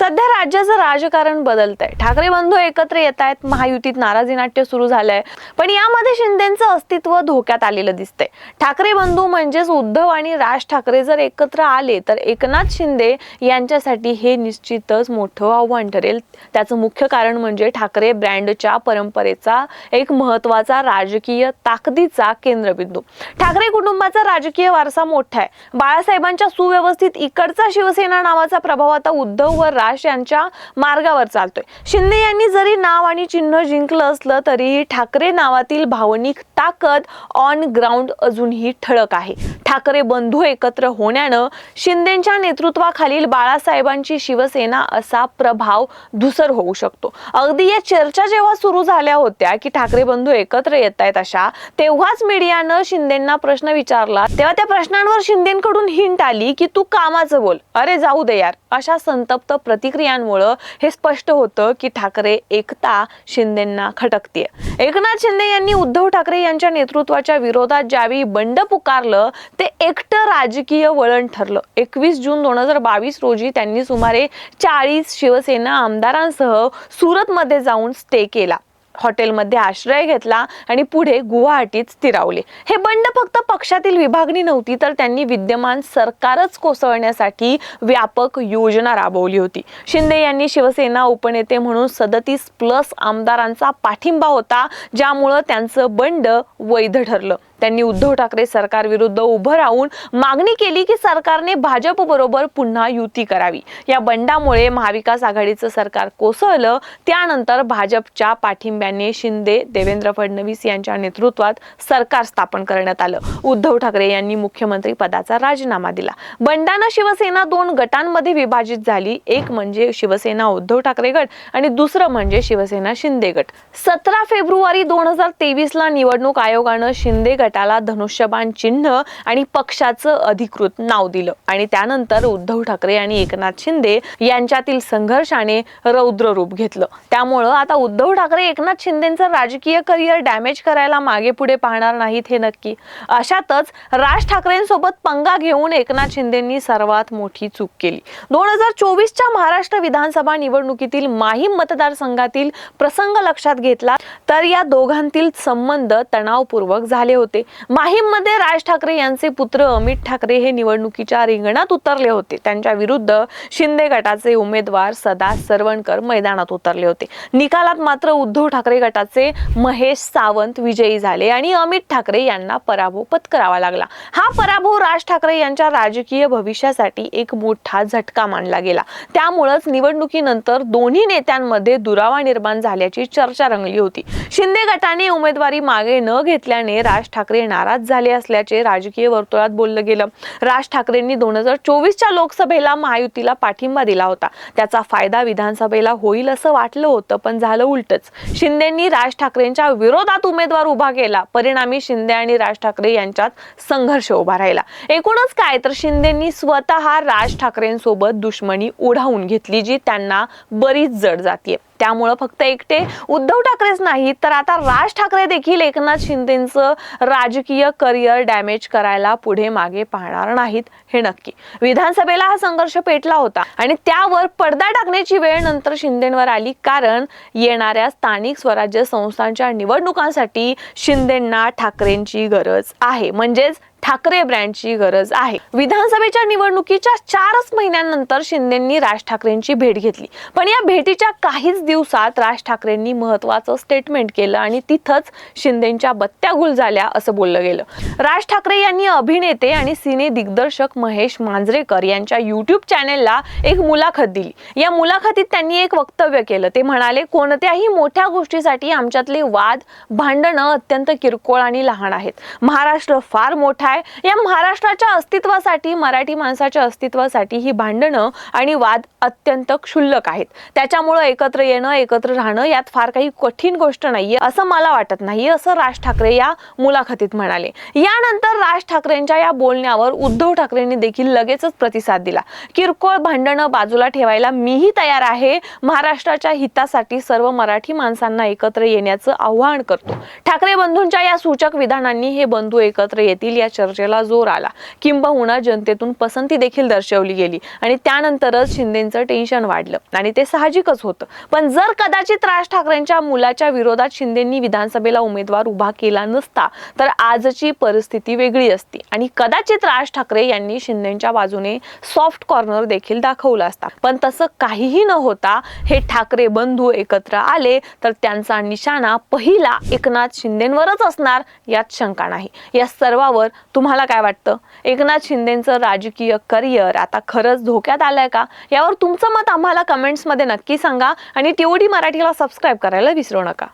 सध्या राज्याचं राजकारण बदलत आहे ठाकरे बंधू एकत्र येत आहेत महायुतीत नाराजी नाट्य सुरू झालंय. पण यामध्ये शिंदेचं अस्तित्व धोक्यात आलेलं दिसतंय. ठाकरे बंधू म्हणजेच उद्धव आणि राज ठाकरे जर एकत्र आले तर एकनाथ शिंदे यांच्यासाठी हे निश्चितच मोठं आव्हान ठरेल. त्याचं मुख्य कारण म्हणजे ठाकरे ब्रँडच्या परंपरेचा एक महत्त्वाचा राजकीय ताकदीचा केंद्रबिंदू. ठाकरे कुटुंबाचा राजकीय वारसा मोठा आहे. बाळासाहेबांच्या सुव्यवस्थित इकडचा शिवसेना नावाचा प्रभाव आता उद्धव व राज प्रकाश यांच्या मार्गावर चालतोय. शिंदे यांनी जरी नाव आणि चिन्ह जिंकलं असलं तरीही ठाकरे नावातील भावनिक ताकद ऑन ग्राउंड अजूनही ठळक आहे. ठाकरे बंधू एकत्र होण्यानं शिंदेच्या नेतृत्वाखालील बाळासाहेबांची शिवसेना असा प्रभाव धुसर होऊ शकतो. अगदी या चर्चा जेव्हा सुरू झाल्या होत्या की ठाकरे बंधू एकत्र येत आहेत अशा तेव्हाच मीडियानं शिंदेना प्रश्न विचारला. तेव्हा त्या प्रश्नांवर शिंदेकडून हिंट आली की तू कामाचं बोल. अरे जाऊ दे यार. अशा संतप्त प्रतिक्रियांमुळं हे स्पष्ट होतं की ठाकरे एकता शिंदेना खटकते एकनाथ शिंदे यांनी उद्धव ठाकरे यांच्या नेतृत्वाच्या विरोधात ज्यावेळी बंड पुकारलं ते एकटं राजकीय वळण ठरलं. एकवीस जून दोन हजार बावीस रोजी त्यांनी सुमारे चाळीस शिवसेना आमदारांसह सुरतमध्ये जाऊन स्टे केला. हॉटेलमध्ये आश्रय घेतला आणि पुढे गुवाहाटीत स्थिरावले. हे बंड फक्त पक्षातील विभागणी नव्हती तर त्यांनी विद्यमान सरकारच कोसळण्यासाठी व्यापक योजना राबवली होती. शिंदे यांनी शिवसेना उपनेते म्हणून सदतीस प्लस आमदारांचा पाठिंबा होता ज्यामुळं त्यांचं बंड वैध ठरलं. त्यांनी उद्धव ठाकरे सरकार विरुद्ध उभं राहून मागणी केली की सरकारने भाजप बरोबर पुन्हा युती करावी. या बंडामुळे महाविकास आघाडीचं सरकार कोसळलं. त्यानंतर भाजपच्या पाठिंब्याने शिंदे देवेंद्र फडणवीस यांच्या नेतृत्वात सरकार स्थापन करण्यात आलं. उद्धव ठाकरे यांनी मुख्यमंत्री पदाचा राजीनामा दिला. बंडानं शिवसेना दोन गटांमध्ये विभाजित झाली. एक म्हणजे शिवसेना उद्धव ठाकरे गट आणि दुसरं म्हणजे शिवसेना शिंदे गट. सतरा फेब्रुवारी दोन हजार तेवीस ला निवडणूक आयोगानं शिंदे गट गटाला धनुष्यबाण चिन्ह आणि पक्षाचं अधिकृत नाव दिलं. आणि त्यानंतर उद्धव ठाकरे आणि एकनाथ शिंदे यांच्यातील संघर्षाने रौद्र रूप घेतलं. त्यामुळं आता उद्धव ठाकरे एकनाथ शिंदेचं राजकीय करिअर डॅमेज करायला मागे पुढे पाहणार नाहीत हे नक्की. अशातच राज ठाकरेंसोबत पंगा घेऊन एकनाथ शिंदेंनी सर्वात मोठी चूक केली. दोन हजार चोवीसच्या महाराष्ट्र विधानसभा निवडणुकीतील माहीम मतदारसंघातील प्रसंग लक्षात घेतला तर या दोघांतील संबंध तणावपूर्वक झाले होते. माहीममध्ये राज ठाकरे यांचे पुत्र अमित ठाकरे हे निवडणुकीच्या रिंगणात उतरले होते. त्यांच्या विरुद्ध शिंदे गटाचे उमेदवार सदा सरवणकर मैदानात उतरले होते. निकालात मात्र उद्धव ठाकरे गटाचे महेश सावंत विजयी झाले आणि अमित ठाकरे यांना पराभव पत्करावा लागला. हा पराभव राज ठाकरे यांच्या राजकीय भविष्यासाठी एक मोठा झटका मानला गेला. त्यामुळंच निवडणुकीनंतर दोन्ही नेत्यांमध्ये दुरावा निर्माण झाल्याची चर्चा रंगली होती. शिंदे गटाने उमेदवारी मागे न घेतल्याने राज ठाकरे ठाकरे नाराज झाले असल्याचे राजकीय वर्तुळात बोललं गेलं. राज ठाकरेंनी दोन हजार चोवीसच्या लोकसभेला महायुतीला पाठिंबा दिला होता. त्याचा फायदा विधानसभेला होईल असं वाटलं होतं पण झालं उलटच. शिंदेंनी राज ठाकरेंच्या विरोधात उमेदवार उभा केला. परिणामी शिंदे आणि राज ठाकरे यांच्यात संघर्ष उभा राहिला. एकूणच काय तर शिंदेंनी स्वतः राज ठाकरेंसोबत दुश्मनी ओढावून घेतली जी त्यांना बरीच जड जातीये. त्यामुळं फक्त एकटे उद्धव ठाकरेच नाही तर आता राज ठाकरे देखील एकनाथ शिंदेचं राजकीय करिअर डॅमेज करायला पुढे मागे पाहणार नाहीत हे नक्की. विधानसभेला हा संघर्ष पेटला होता आणि त्यावर पडदा टाकण्याची वेळ नंतर शिंदेवर आली कारण येणाऱ्या स्थानिक स्वराज्य संस्थांच्या निवडणुकांसाठी शिंदेंना ठाकरेंची गरज आहे. म्हणजेच ठाकरे ब्रँडची गरज आहे. विधानसभेच्या निवडणुकीच्या चारच महिन्यानंतर शिंदेंनी राज ठाकरेंची भेट घेतली. पण या भेटीच्या काहीच दिवसात राज ठाकरेंनी महत्वाचं स्टेटमेंट केलं आणि तिथंच शिंदेच्या बत्त्या गुल झाल्या असं बोललं गेलं. राज ठाकरे यांनी अभिनेते आणि सिने दिग्दर्शक महेश मांजरेकर यांच्या युट्यूब चॅनेलला एक मुलाखत दिली. या मुलाखतीत त्यांनी एक वक्तव्य केलं. ते म्हणाले कोणत्याही मोठ्या गोष्टीसाठी आमच्यातले वाद भांडणं अत्यंत किरकोळ आणि लहान आहेत. महाराष्ट्र फार मोठा काय? या महाराष्ट्राच्या अस्तित्वासाठी मराठी माणसाच्या अस्तित्वासाठी ही भांडणं आणि वाद अत्यंत क्षुल्लक आहेत. त्याच्यामुळं एकत्र येणं एकत्र राहणं यात फार काही कठीण गोष्ट नाहीये असं मला वाटत नाही असं राज ठाकरे या मुलाखतीत म्हणाले. यानंतर राज ठाकरेंच्या या बोलण्यावर उद्धव ठाकरेंनी देखील लगेचच प्रतिसाद दिला. किरकोळ भांडणं बाजूला ठेवायला मीही तयार आहे. महाराष्ट्राच्या हितासाठी सर्व मराठी माणसांना एकत्र येण्याचं आवाहन करतो. ठाकरे बंधूंच्या या सूचक विधानांनी हे बंधू एकत्र येतील या चर्चेला जोर आला. किंबहुना जनतेतून पसंती देखील दर्शवली गेली आणि त्यानंतरच शिंदेचं टेन्शन वाढलं आणि ते साहजिकच होतं. पण जर कदाचित राज ठाकरेंच्या मुलाच्या विरोधात शिंदेंनी विधानसभेला उमेदवार उभा केला नसता तर आजची परिस्थिती वेगळी असती. आणि कदाचित राज ठाकरे यांनी शिंदेच्या बाजूने सॉफ्ट कॉर्नर देखील दाखवला असता. पण तसं काहीही न होता हे ठाकरे बंधू एकत्र आले तर त्यांचा निशाणा पहिला एकनाथ शिंदेवरच असणार यात शंका नाही. या सर्वावर तुम्हाला काय वाटतं? एकनाथ शिंदेचं राजकीय करिअर आता खरंच धोक्यात आलंय का? यावर तुमचं मत आम्हाला कमेंट्समध्ये नक्की सांगा आणि टीओडी मराठीला सबस्क्राईब करायला विसरू नका.